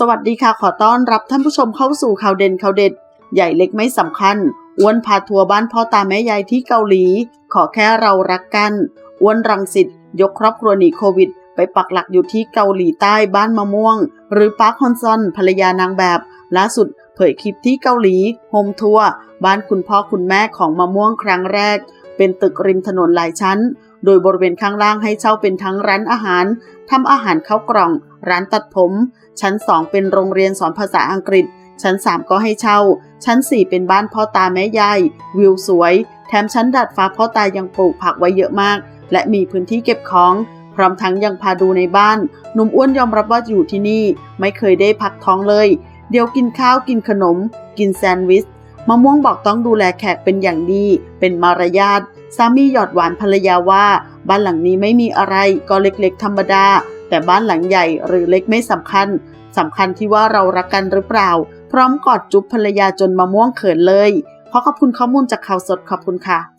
สวัสดีค่ะขอต้อนรับท่านผู้ชมเข้าสู่ข่าวเด่นข่าวเด็ด ใหญ่เล็กไม่สำคัญอ้วนพาทัวร์บ้านพ่อตาแม่ยายที่เกาหลี ขอแค่เรารักกันอ้วนรังสิตยกครอบครัวหนีโควิด ไปปักหลักอยู่ที่เกาหลีใต้บ้านมะม่วง หรือปาร์คฮอนซอนภรรยานางแบบล่าสุดเผยคลิปที่เกาหลีโฮมทัวร์บ้านคุณพ่อคุณแม่ของมะม่วงครั้งแรก เป็นตึกริมถนนหลายชั้น โดยบริเวณข้างล่างให้เช่าเป็นทั้งร้านอาหารทำอาหารข้าวกล่อง ร้านตัดผม ชั้น 2 เป็นโรงเรียนสอนภาษาอังกฤษ ชั้น 3 ก็ให้เช่า ชั้น 4 เป็นบ้านพ่อตาแม่ยายวิวสวย แถมชั้นดาดฟ้าพ่อตายังปลูกผักไว้เยอะมาก และมีพื้นที่เก็บของ พร้อมทั้งยังพาดูในบ้านหนุ่มอ้วนยอมรับว่าอยู่ที่นี่ ไม่เคยได้พักท้องเลย เดี๋ยวกินข้าวกินขนม กินแซนด์วิช มะม่วงบอกต้องดูแลแขกเป็นอย่างดี เป็นมารยาทสามีหยอดหวานภรรยาว่า บ้านหลังนี้ไม่มีอะไรก็เล็กๆ ธรรมดา แต่บ้านหลังใหญ่หรือเล็กไม่สำคัญสำคัญที่ว่าเรารักกันหรือเปล่า พร้อมกอดจุ๊บภรรยาจนมะม่วงเขินเลย ขอขอบคุณข้อมูลจากข่าวสดขอบคุณค่ะ